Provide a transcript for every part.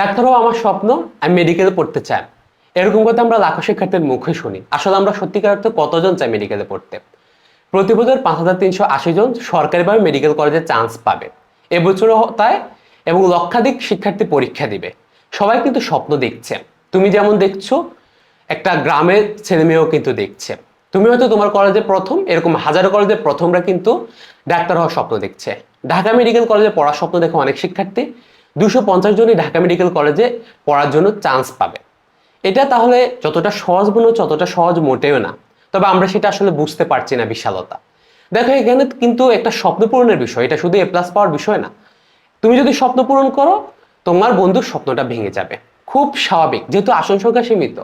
Doctor হওয়া আমার স্বপ্ন, আমি মেডিকেলে পড়তে চাই। এরকম কথা আমরা লাখো শিক্ষার্থীর মুখে শুনি। আসলে আমরা সত্যিকার অর্থে কতজন চাই মেডিকেলে পড়তে? প্রতি বছর পাঁচ হাজার তিনশো আশি জন সরকারিভাবে মেডিকেল কলেজে চান্স পাবে। এবছরও তাই এবং লক্ষাধিক শিক্ষার্থী পরীক্ষা দিবে। সবাই কিন্তু স্বপ্ন দেখছে। তুমি যেমন দেখছ, একটা গ্রামের ছেলেমেয়েও কিন্তু দেখছে। তুমি হয়তো তোমার কলেজে প্রথম, এরকম হাজারো কলেজে প্রথমরা কিন্তু ডাক্তার হওয়ার স্বপ্ন দেখছে। ঢাকা মেডিকেল কলেজে পড়ার স্বপ্ন দেখে অনেক শিক্ষার্থী দুশো পঞ্চাশ জনই ঢাকা মেডিকেল কলেজে পড়ার জন্য চান্স পাবে। এটা তাহলে যতটা সহজ মনে হচ্ছে ততটা সহজ মোটেও না। তবে আমরা সেটা আসলে বুঝতে পারছি না বিশালতা। দেখো, এখানে কিন্তু একটা স্বপ্ন পূরণের বিষয়। এটা শুধু এ প্লাস পাওয়ার বিষয় না। তুমি যদি স্বপ্ন পূরণ করো, তোমার বন্ধুর স্বপ্নটা ভেঙে যাবে। খুব স্বাভাবিক, যেহেতু আসন সংখ্যা সীমিত।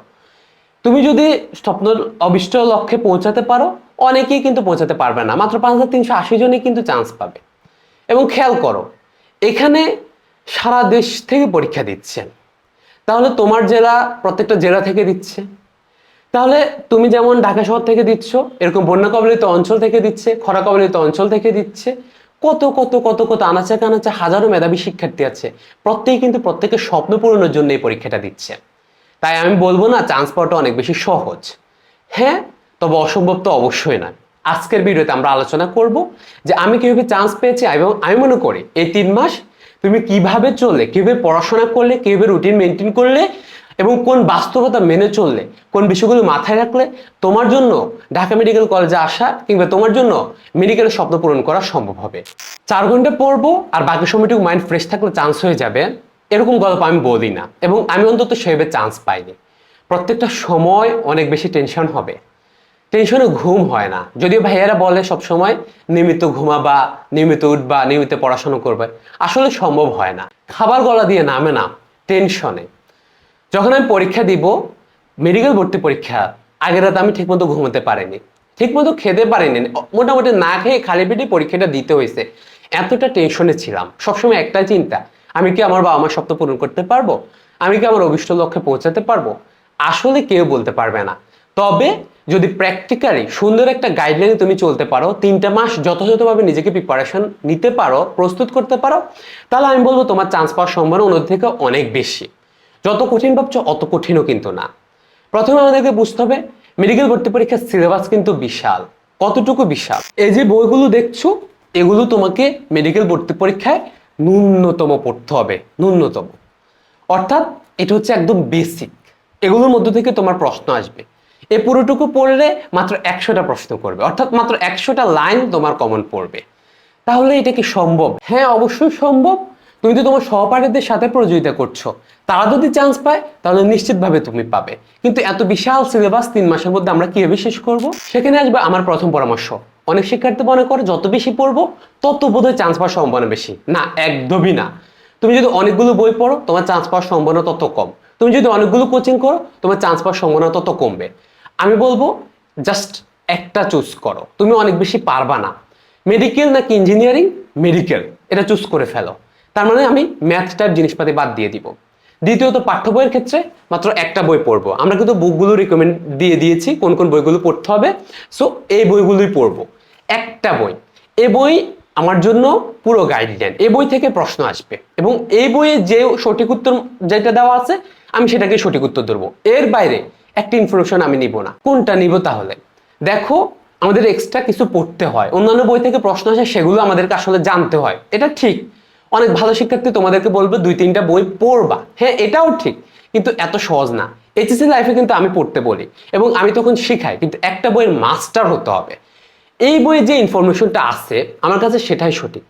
তুমি যদি স্বপ্ন অবিষ্ট লক্ষ্যে পৌঁছাতে পারো, অনেকেই কিন্তু পৌঁছাতে পারবে না। মাত্র পাঁচ হাজার তিনশো আশি জনই কিন্তু চান্স পাবে। এবং খেয়াল করো, এখানে সারা দেশ থেকে পরীক্ষা দিচ্ছে। তাহলে তোমার জেলা প্রত্যেকটা জেলা থেকে দিচ্ছে। তাহলে তুমি যেমন ঢাকা শহর থেকে দিচ্ছ, এরকম বন্যা কবলিত অঞ্চল থেকে দিচ্ছে খরা কবলিত অঞ্চল থেকে দিচ্ছে, কত কত কত কত আনাচে কানাচে হাজারো মেধাবী শিক্ষার্থী আছে। প্রত্যেকে কিন্তু প্রত্যেকের স্বপ্ন পূরণের জন্য এই পরীক্ষাটা দিচ্ছে। তাই আমি বলব না চান্স পাওয়াটা অনেক বেশি সহজ। হ্যাঁ তবে অসম্ভব তো অবশ্যই না আজকের ভিডিওতে আমরা আলোচনা করব যে আমি কীভাবে চান্স পেয়েছি এবং আমি মনে করি এই তিন মাস তুমি কীভাবে চললে, কীভাবে পড়াশোনা করলে, কীভাবে রুটিন মেনটেন করলে এবং কোন বাস্তবতা মেনে চললে, কোন বিষয়গুলো মাথায় রাখলে তোমার জন্য ঢাকা মেডিকেল কলেজে আসা কিংবা তোমার জন্য মেডিকেলের স্বপ্ন পূরণ করা সম্ভব হবে। চার ঘণ্টা পড়ব আর বাকি সময়টুকু মাইন্ড ফ্রেশ থাকলে চান্স হয়ে যাবে। এরকম গল্প আমি বলি না এবং আমি অন্তত সেভাবে চান্স পাইনি। প্রত্যেকটা সময় অনেক বেশি টেনশন হবে। টেনশনে ঘুম হয় না। যদিও ভাইয়ারা বলে সব সময় নিয়মিত ঘুমাবা, নিয়মিত উঠবা, নিয়মিত পড়াশোনা করবে। আসলে সম্ভব হয় না। খাবার গলা দিয়ে নামে না, টেনশনে। যখন আমি পরীক্ষা দিব মেডিকেল ভর্তি পরীক্ষা, আগের রাতে আমি ঠিকমতো ঘুমাতে পারিনি। ঠিকমতো খেতে পারিনি। মোটামুটি না খেয়ে খালি পেটে পরীক্ষাটা দিতে হয়েছে। এতটা টেনশনে ছিলাম। সবসময় একটাই চিন্তা, আমি কি আমার বাবা আমার স্বপ্ন পূরণ করতে পারব? আমি কি আমার অভিষ্ট লক্ষ্যে পৌঁছাতে পারব? আসলে কেউ বলতে পারবে না। তবে যদি প্র্যাকটিক্যালি সুন্দর একটা গাইডলাইনে তুমি চলতে পারো, তিনটা মাস যথাযথভাবে নিজেকে প্রিপারেশন নিতে পারো, প্রস্তুত করতে পারো, তাহলে আমি বলব তোমার চান্স পাওয়ার সম্ভাবনা অন্যদের থেকে অনেক বেশি। যত কঠিন ভাবছ, অত কঠিনও কিন্তু না। প্রথমে আমাদেরকে বুঝতে হবে মেডিকেল ভর্তি পরীক্ষার সিলেবাস কিন্তু বিশাল। কতটুকু বিশাল? এই যে বইগুলো দেখছ, এগুলো তোমাকে মেডিকেল ভর্তি পরীক্ষায় ন্যূনতম পড়তে হবে, ন্যূনতম। অর্থাৎ এটা হচ্ছে একদম বেসিক এগুলোর মধ্যে থেকে তোমার প্রশ্ন আসবে। এ পুরোটুকু পড়লে মাত্র একশোটা প্রশ্ন করবে। অর্থাৎ মাত্র একশোটা লাইন তোমার কমন পড়বে। তাহলে এটা কি সম্ভব? হ্যাঁ অবশ্যই সম্ভব। তুমি তো তোমার সহপাঠীদের সাথে প্রযোজিতা করছ। তারা যদি চান্স পায়, তাহলে নিশ্চিতভাবে তুমি পাবে। কিন্তু এত বিশাল সিলেবাস তিন মাসের মধ্যে আমরা কীভাবে শেষ করব? সেখানে আসবে আমার প্রথম পরামর্শ। অনেক শিক্ষার্থী মনে করে, যত বেশি পড়ব, তত বোধহয় চান্স পাওয়ার সম্ভাবনা বেশি। না, একদমই না। তুমি যদি অনেকগুলো বই পড়ো, তোমার চান্স পাওয়ার সম্ভাবনা তত কম। তুমি যদি অনেকগুলো কোচিং করো, তোমার চান্স পাওয়ার সম্ভাবনা তত কমবে। আমি বলব জাস্ট একটা চুজ করো। তুমি অনেক বেশি পারবা না। মেডিকেল নাকি ইঞ্জিনিয়ারিং মেডিকেল এটা চুজ করে ফেলো। তার মানে আমি ম্যাথ টাইপ জিনিসপাতি বাদ দিয়ে দিব। দ্বিতীয়ত পাঠ্য বইয়ের ক্ষেত্রে মাত্র একটা বই পড়ব। আমরা কিন্তু বুকগুলো রিকমেন্ড দিয়ে দিয়েছি, কোন কোন বইগুলো পড়তে হবে। সো এই বইগুলোই পড়ব। একটা বই। এ বই আমার জন্য পুরো গাইডলাইন এই বই থেকে প্রশ্ন আসবে। এবং এই বইয়ে যে সঠিক উত্তর যেটা দেওয়া আছে, আমি সেটাকে সঠিক উত্তর ধরবো। এর বাইরে একটা ইনফরমেশন আমি নিব না। কোনটা নিব তাহলে? দেখো, আমাদের এক্সট্রা কিছু পড়তে হয়। অন্যান্য বই থেকে প্রশ্ন আসে, সেগুলো আমাদেরকে আসলে জানতে হয়। এটা ঠিক। অনেক ভালো শিক্ষার্থী তোমাদেরকে বলবে, দুই, তিনটা বই পড়বা। হ্যাঁ এটাও ঠিক। কিন্তু এত সহজ না। এইচএসসি লাইফে কিন্তু আমি পড়তে বলি। এবং আমি তখন শিখাই, কিন্তু একটা বইয়ের মাস্টার হতে হবে। এই বইয়ে যে ইনফরমেশনটা আছে, আমার কাছে সেটাই সঠিক।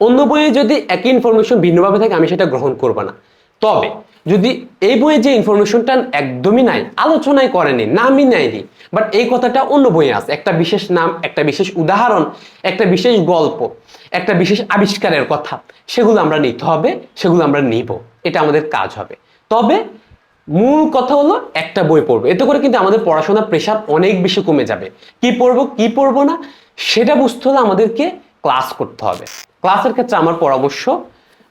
অন্য বইয়ে যদি একই ইনফরমেশন ভিন্নভাবে থাকে, আমি সেটা গ্রহণ করব না। তবে যদি এই বইয়ে যে ইনফরমেশনটা একদমই নাই, আলোচনায় করেনি, নামই নেয়নি বাট এই কথাটা অন্য বইয়ে আছে। একটা বিশেষ নাম, একটা বিশেষ উদাহরণ, একটা বিশেষ গল্প, একটা বিশেষ আবিষ্কারের কথা, সেগুলো আমরা নিতে হবে, সেগুলো আমরা নিব, এটা আমাদের কাজ হবে। তবে মূল কথা হলো একটা বই পড়ব। এতে করে কিন্তু আমাদের পড়াশোনার প্রেশার অনেক বেশি কমে যাবে। কি পড়ব কি পড়ব না, সেটা বুঝতে হলে আমাদেরকে ক্লাস করতে হবে। ক্লাসের ক্ষেত্রে আমার পরামর্শ,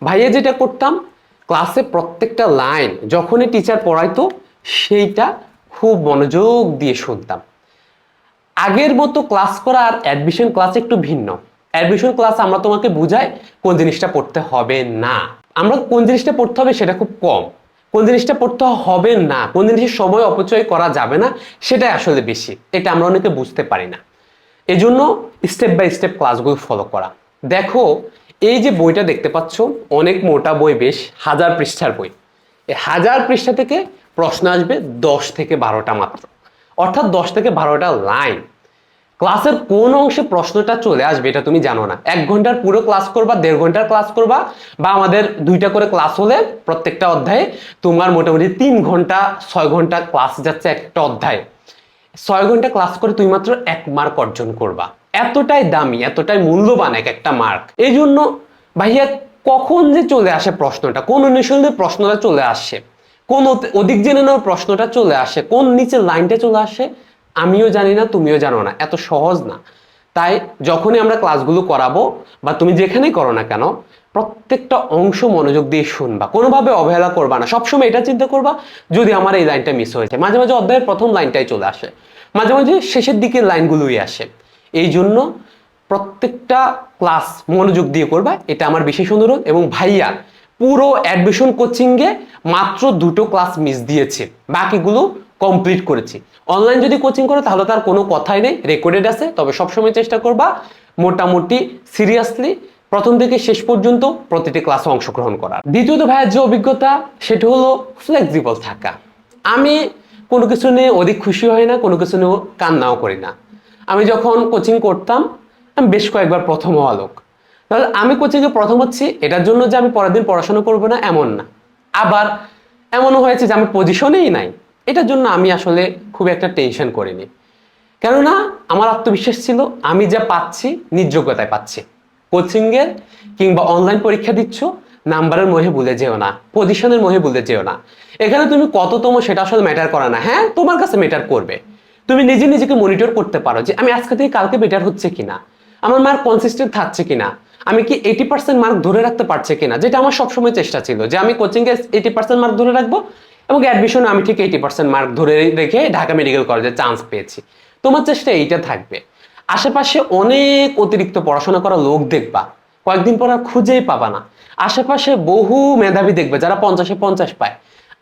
ভাইয়া যেটা করতাম ক্লাসে প্রত্যেকটা লাইন যখনই টিচার পড়াইতো, সেইটা খুব মনোযোগ দিয়ে শুনতাম। আগের মতো ক্লাস করা আর অ্যাডমিশন ক্লাস একটু ভিন্ন। অ্যাডমিশন ক্লাস আমরা তোমাকে বুঝাই কোন জিনিসটা পড়তে হবে না। আমরা কোন জিনিসটা পড়তে হবে সেটা খুব কম। কোন জিনিসটা পড়তে হবে না, কোন জিনিসের সময় অপচয় করা যাবে না, সেটাই আসলে বেশি। এটা আমরা অনেকে বুঝতে পারি না। এজন্য স্টেপ বাই স্টেপ ক্লাসগুলো ফলো করা। দেখো এই যে বইটা দেখতে পাচ্ছ, অনেক মোটা বই বেশ, হাজার পৃষ্ঠার বই। এই হাজার পৃষ্ঠা থেকে প্রশ্ন আসবে দশ থেকে বারোটা মাত্র। অর্থাৎ দশ থেকে বারোটা লাইন। ক্লাসের কোন অংশে প্রশ্নটা চলে আসবে এটা তুমি জানো না। এক ঘণ্টার পুরো ক্লাস করবা, দেড় ঘণ্টার ক্লাস করবা, বা আমাদের দুইটা করে ক্লাস হলে প্রত্যেকটা অধ্যায়ে তোমার মোটামুটি তিন ঘণ্টা, ছয় ঘণ্টা ক্লাস যাচ্ছে একটা অধ্যায়ে। ছয় ঘণ্টা ক্লাস করে তুমি মাত্র এক মার্ক অর্জন করবা। এতটাই দামি, এতটাই মূল্যবান এক একটা মার্ক এই জন্য ভাইয়া, কখন যে চলে আসে প্রশ্নটা, কোন অনুশীলনে প্রশ্নটা চলে আসে, কোন অধিক জেনে নেওয়ার প্রশ্নটা চলে আসে, কোন নিচের লাইনটা চলে আসে, আমিও জানি না, তুমিও জানো না, এত সহজ না। তাই যখনই আমরা ক্লাসগুলো করাবো, বা তুমি যেখানেই করো না কেন, প্রত্যেকটা অংশ মনোযোগ দিয়ে শুনবা, কোনোভাবে অবহেলা করবা না, সবসময় এটা চিন্তা করবা, যদি আমার এই লাইনটা মিস হয়েছে মাঝে মাঝে অধ্যায়ের প্রথম লাইনটাই চলে আসে, মাঝে মাঝে শেষের দিকের লাইনগুলোই আসে। এই জন্য প্রত্যেকটা ক্লাস মনোযোগ দিয়ে করবা, এটা আমার বিশেষ অনুরোধ। এবং ভাইয়া, পুরো অ্যাডমিশন কোচিংয়ে মাত্র দুটো ক্লাস মিস দিয়েছে, বাকিগুলো কমপ্লিট করেছি। অনলাইন যদি কোচিং করো, তাহলে তার কোনো কথাই নেই রেকর্ডেড আছে, তবে সবসময় চেষ্টা করবা মোটামুটি সিরিয়াসলি প্রথম থেকে শেষ পর্যন্ত প্রতিটি ক্লাসে অংশগ্রহণ করার। দ্বিতীয়ত ভাইয়ের যে অভিজ্ঞতা, সেটা হলো ফ্লেক্সিবল থাকা। আমি কোনো কিছু নিয়ে অধিক খুশি হই না, কোনো কিছু নিয়ে কান্নাও করি না। আমি যখন কোচিং করতাম, আমি বেশ কয়েকবার প্রথম হওয়া লোক। তাহলে আমি কোচিংয়ে প্রথম হচ্ছি, এটার জন্য যে আমি পরের দিন পড়াশোনা করব না, এমন না। আবার এমনও হয়েছে যে আমি পজিশনেই নাই। এটার জন্য আমি আসলে খুব একটা টেনশন করিনি। কেননা আমার আত্মবিশ্বাস ছিল, আমি যা পাচ্ছি নিজ যোগ্যতায় পাচ্ছি। কোচিংয়ের কিংবা অনলাইন পরীক্ষা দিচ্ছ, নাম্বারের মোহে ভুলে যেও না পজিশনের মোহে ভুলে যেও না। এখানে তুমি কততম সেটা আসলে ম্যাটার করে না। হ্যাঁ তোমার কাছে ম্যাটার করবে। তুমি নিজে নিজেকে মনিটর করতে পারো যে আমি আজকে থেকে কালকে বেটার হচ্ছে কিনা? আমার মার্ক কনসিস্টেন্ট থাকছে কিনা? আমি কি এইটি পার্সেন্ট মার্ক ধরে রাখতে পারছে কিনা? যেটা আমার সবসময় চেষ্টা ছিল যে আমি কোচিংয়ে এইটি পার্সেন্ট মার্ক ধরে রাখব এবং অ্যাডমিশনে আমি ঠিক এইটি পার্সেন্ট মার্ক ধরে রেখে ঢাকা মেডিকেল কলেজে চান্স পেয়েছি। তোমার চেষ্টা এইটা থাকবে। আশেপাশে অনেক অতিরিক্ত পড়াশোনা করা লোক দেখবা, কয়েকদিন পর আর খুঁজেই পাবা না। আশেপাশে বহু মেধাবী দেখবে যারা পঞ্চাশে পঞ্চাশ পায়।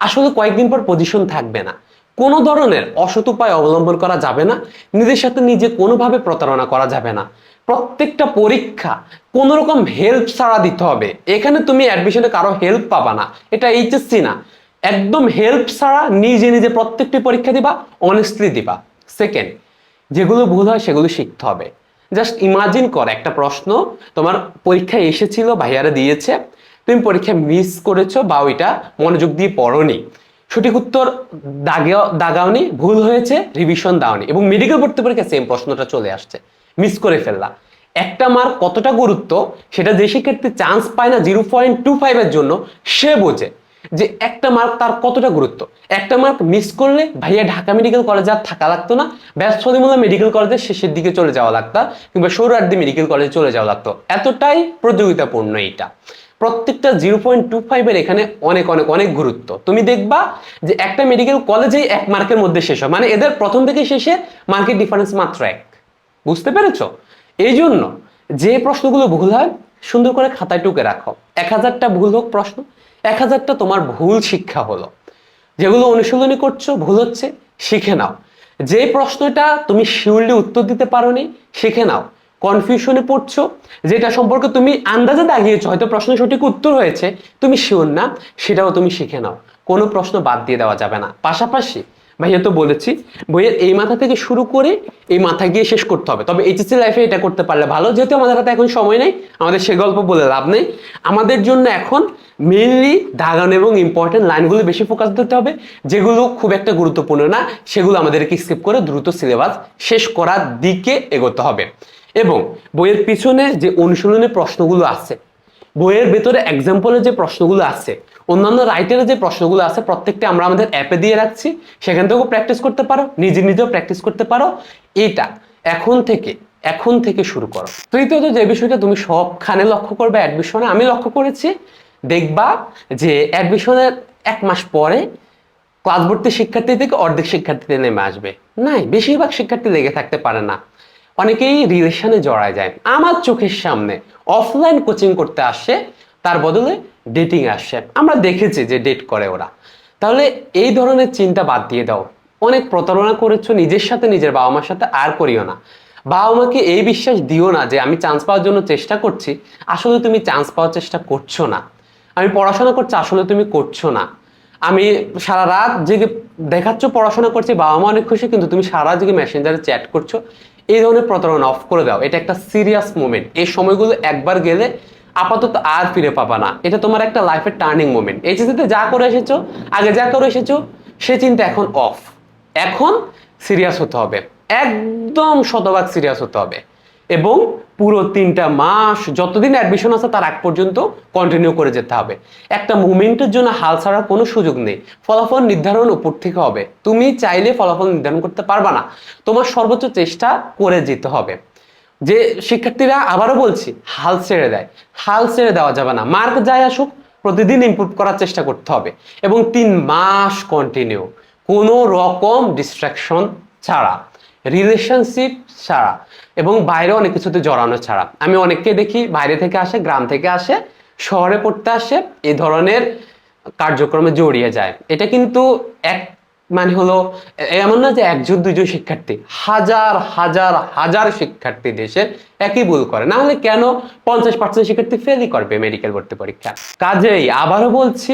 আসলে কয়েকদিন পর পজিশন থাকবে না। কোনো ধরনের অসৎ উপায় অবলম্বন করা যাবে না, নিজের সাথে নিজে কোনোভাবে প্রতারণা করা যাবে না। প্রত্যেকটা পরীক্ষা কোন রকম হেল্প ছাড়া দিতে হবে। এখানে তুমি অ্যাডমিশনে কারও হেল্প পাবা না, এটা এইচএসসি না। একদম হেল্প ছাড়া নিজে নিজে প্রত্যেকটি পরীক্ষা দিবা অনেস্টলি দিবা। সেকেন্ড যেগুলো ভুল হয় সেগুলো শিখতে হবে। জাস্ট ইমাজিন কর, একটা প্রশ্ন, তোমার পরীক্ষায় এসেছিল, ভাইয়ারা দিয়েছে, তুমি পরীক্ষা মিস করেছ বা ওইটা মনোযোগ দিয়ে পড়োনি। সঠিক উত্তর দাগে দাগাওনি, ভুল হয়েছে রিভিশন দাওনি। এবং মেডিকেল ভর্তি পরীক্ষা সেম প্রশ্নটা চলে আসছে। মিস করে ফেললা। একটা মার্ক কতটা গুরুত্ব, সেটা যে শিক্ষার্থী চান্স পায় না জিরো পয়েন্ট টু ফাইভের জন্য, সে বোঝে যে একটা মার্ক তার কতটা গুরুত্ব। একটা মার্ক মিস করলে ভাইয়া ঢাকা মেডিকেল কলেজে আর থাকা লাগতো না। ব্যস্তদিমূলা মেডিকেল কলেজের শেষের দিকে চলে যাওয়া লাগতো, কিংবা সৌরার্দি মেডিকেল কলেজে চলে যাওয়া লাগতো। এতটাই প্রতিযোগিতাপূর্ণ এইটা। প্রত্যেকটা জিরো পয়েন্ট টু ফাইভের এখানে অনেক অনেক অনেক গুরুত্ব। তুমি দেখবা যে একটা মেডিকেল কলেজেই এক মার্কের মধ্যে শেষ হয়। মানে এদের প্রথম থেকে শেষে মার্কেট ডিফারেন্স মাত্র এক। বুঝতে পেরেছ? এই জন্য যে প্রশ্নগুলো ভুল হয়, সুন্দর করে খাতায় টুকে রাখো। এক হাজারটা ভুল হোক প্রশ্ন, এক হাজারটা তোমার ভুল শিক্ষা হলো। যেগুলো অনুশীলনী করছ, ভুল হচ্ছে, শিখে নাও। যে প্রশ্নটা তুমি শিওরলি উত্তর দিতে পারো নি শিখে নাও। কনফিউশনে পড়ছো, যেটা সম্পর্কে তুমি আন্দাজে দাগিয়েছো, হয়তো প্রশ্ন সঠিক উত্তর হয়েছে, তুমি শিওর না, সেটাও তুমি শিখে নাও। কোনো প্রশ্ন বাদ দিয়ে দেওয়া যাবে না। পাশাপাশি, ভাইয়া তো বলেছি, বইয়ের এই মাথা থেকে শুরু করে এই মাথা গিয়ে শেষ করতে হবে। তবে এইচএসসি লাইফে এটা করতে পারলে ভালো, যেহেতু আমাদের হাতে এখন সময় নেই, আমাদের সে গল্প বলে লাভ নেই। আমাদের জন্য এখন মেইনলি দাগানো এবং ইম্পর্টেন্ট লাইনগুলো বেশি ফোকাস দিতে হবে, যেগুলো খুব একটা গুরুত্বপূর্ণ না, সেগুলো আমাদেরকে স্কিপ করে দ্রুত সিলেবাস শেষ করার দিকে এগোতে হবে। এবং বইয়ের পিছনে যে অনুশীলনের প্রশ্নগুলো আছে, বইয়ের ভেতরে এক্সাম্পলের যে প্রশ্নগুলো আছে, অন্যান্য রাইটারের যে প্রশ্নগুলো আছে, প্রত্যেকটা আমরা আমাদের অ্যাপে দিয়ে রাখছি। সেখান থেকেও প্র্যাকটিস করতে পারো, নিজে নিজেও প্র্যাকটিস করতে পারো। এটা এখন থেকে এখন থেকে শুরু করো। তৃতীয়ত যে বিষয়টা তুমি সবখানে লক্ষ্য করবে অ্যাডমিশনে আমি লক্ষ্য করেছি, দেখবা যে অ্যাডমিশনের এক মাস পরে ক্লাস ভর্তি শিক্ষার্থী থেকে অর্ধেক শিক্ষার্থীতে নেমে আসবে। নাই, বেশিরভাগ শিক্ষার্থী লেগে থাকতে পারে না। অনেকেই রিলেশনে জড়ায় যায়। আমার চোখের সামনে অফলাইন কোচিং করতে আসে, তার বদলে ডেটিং আসছে আমরা দেখেছি যে ডেট করে ওরা। তাহলে এই ধরনের চিন্তা বাদ দিয়ে দাও। অনেক প্রতারণা করেছ, নিজের সাথে নিজের বাবা মার সাথে আর করিও না। বাবা মাকে এই বিশ্বাস দিও না যে আমি চান্স পাওয়ার জন্য চেষ্টা করছি। আসলে তুমি চান্স পাওয়ার চেষ্টা করছ না। আমি পড়াশোনা করছি, আসলে তুমি করছ না। আমি সারা রাত জেগে দেখাচ্ছ, পড়াশোনা করছি বাবা মা অনেক খুশি, কিন্তু তুমি সারা জেগে মেসেঞ্জারে চ্যাট করছ। এই ধরনের প্রতারণা অফ করে দাও। এটা একটা সিরিয়াস মোমেন্ট এই সময়গুলো একবার গেলে আপাতত আর ফিরে পাবা না। এটা তোমার একটা লাইফের টার্নিং মোমেন্ট এইচএসিতে যা করে এসেছ, আগে যা করে এসেছ, সে চিন্তা এখন অফ এখন সিরিয়াস হতে হবে। একদম শতভাগ সিরিয়াস হতে হবে। এবং পুরো তিনটা মাস যতদিন অ্যাডমিশন আছে তার আগ পর্যন্ত কন্টিনিউ করে যেতে হবে। একটা মুভমেন্টের জন্য হাল ছাড়ার কোনো সুযোগ নেই। ফলাফল নির্ধারণ উপর থেকে হবে। তুমি চাইলে ফলাফল নির্ধারণ করতে পারবা না। তোমার সর্বোচ্চ চেষ্টা করে যেতে হবে। যে শিক্ষার্থীরা, আবারও বলছি, হাল ছেড়ে দেয়। হাল ছেড়ে দেওয়া যাবে না। মার্ক যাই আসুক, প্রতিদিন ইমপ্রুভ করার চেষ্টা করতে হবে এবং তিন মাস কন্টিনিউ কোনো রকম ডিস্ট্রাকশন ছাড়া। রিলেশনশিপ ছাড়া এবং বাইরে অনেক কিছুতে জড়ানো ছাড়া। আমি অনেককে দেখি বাইরে থেকে আসে, গ্রাম থেকে আসে, শহরে পড়তে আসে এই ধরনের কার্যক্রমে জড়িয়ে যায়। এটা কিন্তু এক মানে হলো এমন না যে একজন দুজন শিক্ষার্থী, হাজার হাজার হাজার শিক্ষার্থী দেশের একই ভুল করে। না হলে কেন পঞ্চাশ পার্সেন্ট শিক্ষার্থী ফেলই করবে মেডিকেল ভর্তি পরীক্ষা? কাজেই আবারও বলছি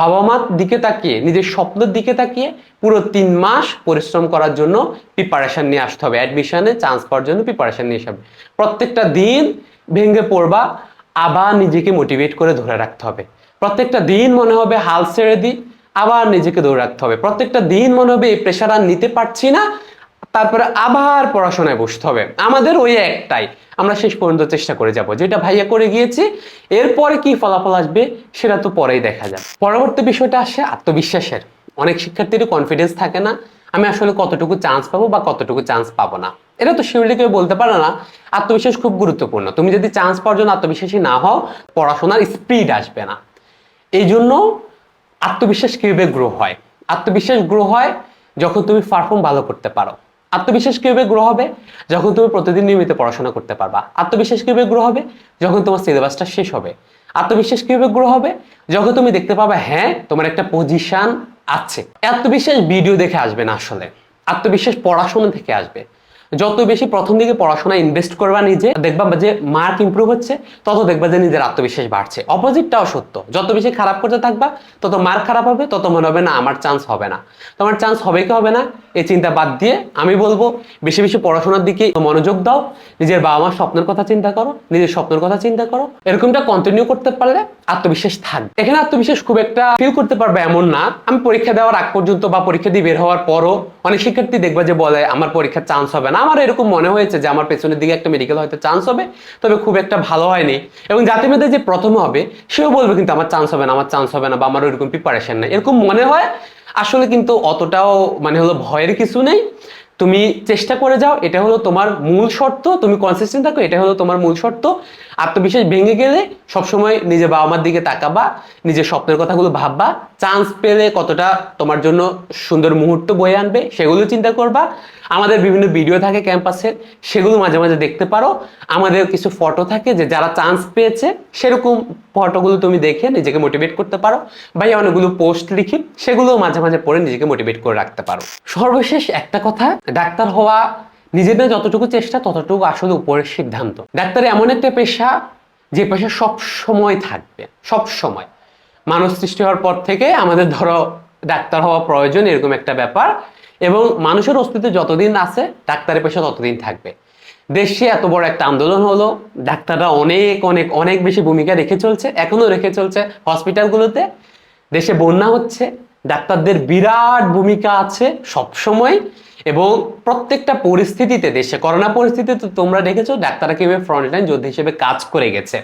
বাবা মার দিকে তাকিয়ে, নিজের স্বপ্নের দিকে তাকিয়ে পুরো তিন মাস পরিশ্রম করার জন্য প্রিপারেশন নিয়ে আসতে হবে। অ্যাডমিশনে চান্স পাওয়ার জন্য প্রিপারেশন নিয়ে আসতে প্রত্যেকটা দিন ভেঙে পড়বা, আবার নিজেকে মোটিভেট করে ধরে রাখতে হবে। প্রত্যেকটা দিন মনে হবে হাল ছেড়ে দিই আবার নিজেকে ধরে রাখতে হবে। প্রত্যেকটা দিন মনে হবে এই প্রেশার আর নিতে পারছি না, তারপরে আবার পড়াশোনায় বসতে হবে। আমাদের ওই একটাই। আমরা শেষ পর্যন্ত চেষ্টা করে যাব। যেটা ভাইয়া করে গিয়েছি, এরপরে কি ফলাফল আসবে সেটা তো পরেই দেখা যাবে। পরবর্তী বিষয়টা আসে আত্মবিশ্বাসের। অনেক শিক্ষার্থীর কনফিডেন্স থাকে না, আমি আসলে কতটুকু চান্স পাবো বা কতটুকু চান্স পাবো না। এটা তো শিউরলি কেউ বলতে পারে না, আত্মবিশ্বাস খুব গুরুত্বপূর্ণ। তুমি যদি চান্স পাওয়ার জন্য আত্মবিশ্বাসী না হও, পড়াশোনার স্পিড আসবে না। এই জন্য আত্মবিশ্বাস কীভাবে গ্রো হয়? আত্মবিশ্বাস গ্রো হয় যখন তুমি পারফর্ম ভালো করতে পারো। আত্মবিশ্বাস কীভাবে গ্রো হবে? যখন তুমি প্রতিদিন নিয়মিত পড়াশোনা করতে পারবা। আত্মবিশ্বাস কীভাবে গ্রো হবে? যখন তোমার সিলেবাসটা শেষ হবে। আত্মবিশ্বাস কীভাবে গ্রো হবে? যখন তুমি দেখতে পাবে হ্যাঁ তোমার একটা পজিশন আছে। আত্মবিশ্বাস ভিডিও দেখে আসবে না আসলে। আত্মবিশ্বাস পড়াশোনা থেকে আসবে। যত বেশি প্রথম দিকে পড়াশোনা ইনভেস্ট করবা নিজে, দেখবা যে মার্ক ইমপ্রুভ হচ্ছে, তত দেখবা যে নিজের আত্মবিশ্বাস বাড়ছে। অপোজিটটাও সত্য। যত বেশি খারাপ করতে থাকবা, তত মার্ক খারাপ হবে, তত মনে হবে না আমার চান্স হবে না। তোমার চান্স হবে কি হবে না? এই চিন্তা বাদ দিয়ে আমি বলব, বেশি বেশি পড়াশোনার দিকে মনোযোগ দাও, নিজের বাবা মার স্বপ্নের কথা চিন্তা করো, নিজের স্বপ্নের কথা চিন্তা করো, এরকমটা কন্টিনিউ করতে পারলে আত্মবিশ্বাস থাকবে। এখানে আত্মবিশ্বাস খুব একটা ফিল করতে পারবে এমন না। আমি পরীক্ষা দেওয়ার আগ পর্যন্ত বা পরীক্ষা দিয়ে বের হওয়ার পরও অনেক শিক্ষার্থী দেখবা যে বলে, আমার পরীক্ষার চান্স হবে না। আমার এরকম মনে হয়েছে যে আমার পেছনের দিকে একটা মেডিকেল হয়তো চান্স হবে, তবে খুব একটা ভালো হয়নি। এবং জাতি মেয়েদের যে প্রথম হবে, সেও বলবে কিন্তু আমার চান্স হবে না, আমার চান্স হবে না বা আমার ওইরকম প্রিপারেশন নেই। এরকম মনে হয়, আসলে কিন্তু অতটাও মানে হলো ভয়ের কিছু নেই। তুমি চেষ্টা করে যাও, এটা হলো তোমার মূল শর্ত, তুমি কনসিস্টেন্ট থাকো, এটা হলো তোমার মূল শর্ত। আত্মবিশ্বাস ভেঙে গেলে সবসময় নিজের বাবা মার দিকে তাকাবা, নিজের স্বপ্নের কথাগুলো ভাববা চান্স পেলে কতটা তোমার জন্য সুন্দর মুহূর্ত বয়ে আনবে, সেগুলো চিন্তা করবা। আমাদের বিভিন্ন ভিডিও থাকে ক্যাম্পাসের সেগুলো মাঝে মাঝে দেখতে পারো। আমাদের কিছু ফটো থাকে যে যারা চান্স পেয়েছে, সেরকম ফটোগুলো তুমি দেখে নিজেকে মোটিভেট করতে পারো। ভাই, অনেকগুলো পোস্ট লিখি সেগুলো মাঝে মাঝে পড়ে নিজেকে মোটিভেট করে রাখতে পারো। সর্বশেষ একটা কথা ডাক্তার হওয়া নিজেদের যতটুকু চেষ্টা, ততটুকু আসলে উপরের সিদ্ধান্ত। ডাক্তার এমন একটা পেশা যে পেশা সব সময় থাকবে, সব সময়। মানুষ সৃষ্টি হওয়ার পর থেকে আমাদের ধরো ডাক্তার হওয়া প্রয়োজন এরকম একটা ব্যাপার এবং মানুষের অস্তিত্ব যতদিন আছে, ডাক্তারের পেশা ততদিন থাকবে। দেশে এত বড় একটা আন্দোলন হলো, ডাক্তাররা অনেক অনেক অনেক বেশি ভূমিকা রেখে চলছে, এখনও রেখে চলছে হসপিটালগুলোতে। দেশে বন্যা হচ্ছে, ডাক্তারদের বিরাট ভূমিকা আছে সব সময়। এবং প্রত্যেকটা পরিস্থিতিতে, দেশে করোনা পরিস্থিতিতে তোমরা দেখেছ, ডাক্তাররা কীভাবে ফ্রন্টলাইন যোদ্ধা হিসেবে কাজ করে গেছে।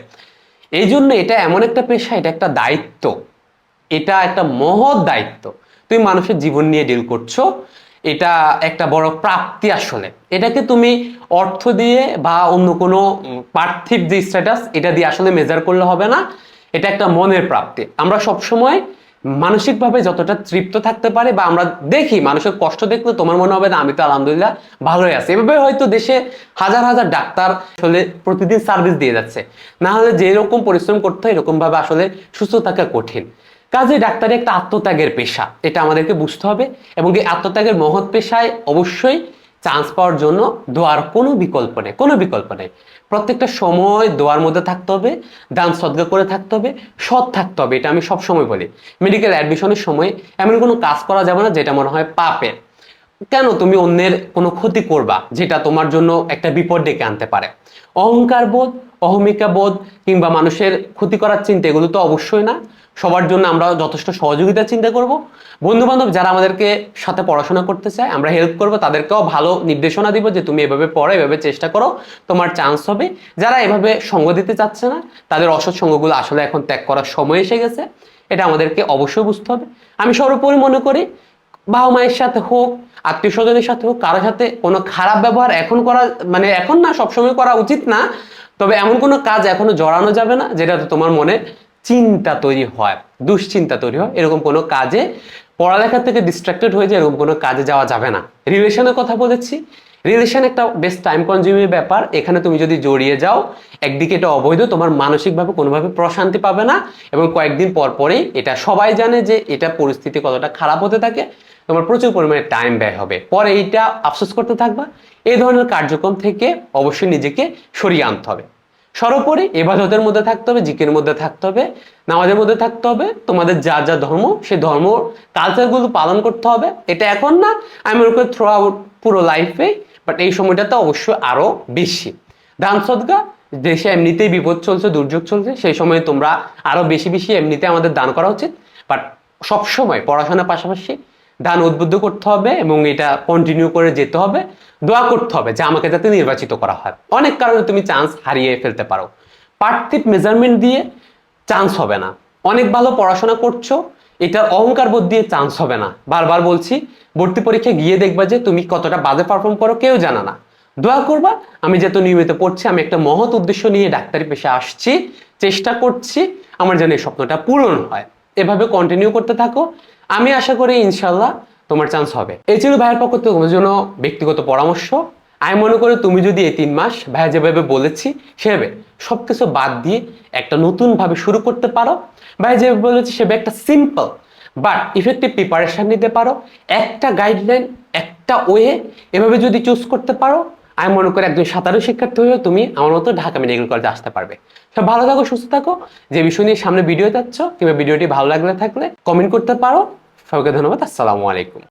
এই জন্য এটা এমন একটা পেশা, এটা একটা দায়িত্ব। এটা একটা মহৎ দায়িত্ব। তুমি মানুষের জীবন নিয়ে ডিল করছ, এটা একটা বড় প্রাপ্তি আসলে। এটাকে তুমি অর্থ দিয়ে বা অন্য কোনো পার্থিব যে স্ট্যাটাস এটা দিয়ে আসলে মেজার করলে হবে না। এটা একটা মনের প্রাপ্তি। আমরা সব সময় মানসিকভাবে যতটা তৃপ্ত থাকতে পারে বা আমরা দেখি, মানুষের কষ্ট দেখলে তোমার মনে হবে, না, আমি তো আলহামদুলিল্লাহ ভালোই আছি। এভাবে হয়তো দেশে হাজার হাজার ডাক্তার আসলে প্রতিদিন সার্ভিস দিয়ে যাচ্ছে। না হলে যেরকম পরিশ্রম করতে হয় এরকম ভাবে আসলে সুস্থ থাকা কঠিন। কাজে ডাক্তারি একটা আত্মত্যাগের পেশা, এটা আমাদেরকে বুঝতে হবে এবং এই আত্মত্যাগের মহৎ পেশায় অবশ্যই চান্স পাওয়ার জন্য দোয়ার কোনো বিকল্প নেই, কোনো বিকল্প নেই। প্রত্যেকটা সময় দোয়ার মধ্যে থাকতে হবে, দান সদ্গা করে থাকতে হবে, সৎ থাকতে হবে, এটা আমি সব সময় বলি। মেডিকেল অ্যাডমিশনের সময় এমন কোনো কাজ করা যাবে না যেটা মনে হয় পাপের। কেন তুমি অন্যের কোনো ক্ষতি করবা যেটা তোমার জন্য একটা বিপদ ডেকে আনতে পারে? অহংকার বোধ অহমিকা বোধ কিংবা মানুষের ক্ষতি করার চিন্তা, এগুলো তো অবশ্যই না। সবার জন্য আমরা যথেষ্ট সহযোগিতা চিন্তা করব। বন্ধু বান্ধব যারা আমাদেরকে সাথে পড়াশোনা করতে চায়, আমরা হেল্প করব। তাদেরকেও ভালো নির্দেশনা দিব যে তুমি এভাবে পড়ো, এভাবে চেষ্টা করো, তোমার চান্স হবে। যারা এভাবে সঙ্গ দিতে চাচ্ছে না, তাদের অসৎ সঙ্গগুলো আসলে এখন ত্যাগ করার সময় এসে গেছে। এটা আমাদেরকে অবশ্যই বুঝতে হবে। আমি সর্বোপরি মনে করি, বাবা মায়ের সাথে হোক, আত্মীয় স্বজনের সাথে হোক কারোর সাথে কোনো খারাপ ব্যবহার এখন করা মানে এখন না, সবসময় করা উচিত না। তবে এমন কোনো কাজ এখনও জড়ানো যাবে না যেটাতে তোমার মনে চিন্তা তৈরি হয়, দুশ্চিন্তা তৈরি হয়। এরকম কোনো কাজে পড়ালেখা থেকে ডিস্ট্রাক্টেড হয়ে যায় এরকম কোনো কাজে যাওয়া যাবে না। রিলেশনের কথা বলেছি। রিলেশন একটা বেশ টাইম কনজিউমিং ব্যাপার। এখানে তুমি যদি জড়িয়ে যাও, একদিকে এটা অবৈধ, তোমার মানসিকভাবে কোনোভাবে প্রশান্তি পাবে না এবং কয়েকদিন পর পরেই এটা সবাই জানে যে এটা পরিস্থিতি কতটা খারাপ হতে থাকে। তোমার প্রচুর পরিমাণে টাইম ব্যয় হবে। পরে এইটা আফসোস করতে থাকবা, এই ধরনের কার্যক্রম থেকে অবশ্যই নিজেকে সরিয়ে আনতে হবে। সর্বোপরি এবাদতের মধ্যে থাকতে হবে জিকের মধ্যে থাকতে হবে, নামাজের মধ্যে থাকতে হবে, তোমাদের যা যা ধর্ম, সেই ধর্ম কালচারগুলো পালন করতে হবে। এটা এখন না, আমি করি থ্রু আউট পুরো লাইফে বাট এই সময়টাতে অবশ্যই আরও বেশি। দান সদগা দেশে এমনিতেই বিপদ চলছে, দুর্যোগ চলছে, সেই সময় তোমরা আরও বেশি বেশি এমনিতে আমাদের দান করা উচিত। বাট সবসময় পড়াশোনার পাশাপাশি দান উদ্বুদ্ধ করতে হবে এবং এটা কন্টিনিউ করে যেতে হবে, দোয়া করতে হবে যে আমাকে যাতে নির্বাচিত করা হয়। অনেক কারণে তুমি চান্স হারিয়ে ফেলতে পারো। পার্থিব মেজারমেন্ট দিয়ে চান্স হবে না। অনেক ভালো পড়াশোনা করছ, এটা অহংকার বোধ দিয়ে চান্স হবে না। বারবার বলছি, ভর্তি পরীক্ষায় গিয়ে দেখবা যে তুমি কতটা বাজে পারফর্ম করো, কেউ জানা না। দোয়া করবা, আমি যেহেতু নিয়মিত পড়ছি, আমি একটা মহৎ উদ্দেশ্য নিয়ে ডাক্তারি পেশে আসছি, চেষ্টা করছি, আমার যেন এই স্বপ্নটা পূরণ হয়। এভাবে কন্টিনিউ করতে থাকো। আমি আশা করি ইনশাল্লাহ তোমার চান্স হবে। এই ছিল ভাইয়ের পক্ষ থেকে তোমার জন্য ব্যক্তিগত পরামর্শ। আমি মনে করি তুমি যদি এই তিন মাস ভাইয়া যেভাবে বলেছি, সেভাবে সবকিছু বাদ দিয়ে একটা নতুন ভাবে শুরু করতে পারো। ভাইয়া যেভাবে বলেছি, সেভাবে একটা সিম্পল বাট ইফেক্টিভ প্রিপারেশন নিতে পারো। একটা গাইডলাইন একটা ওয়ে এভাবে যদি চুজ করতে পারো, আমি মনে করি একজন সাঁতারু শিক্ষার্থী হয়েও তুমি আমার মতো ঢাকা মেডিকেল কলেজে আসতে পারবে। সব ভালো থাকো, সুস্থ থাকো। যে বিষয় নিয়ে সামনে ভিডিও যাচ্ছ কিংবা ভিডিওটি ভালো লাগলে থাকলে কমেন্ট করতে পারো। সবাইকে ধন্যবাদ, আসসালামু আলাইকুম।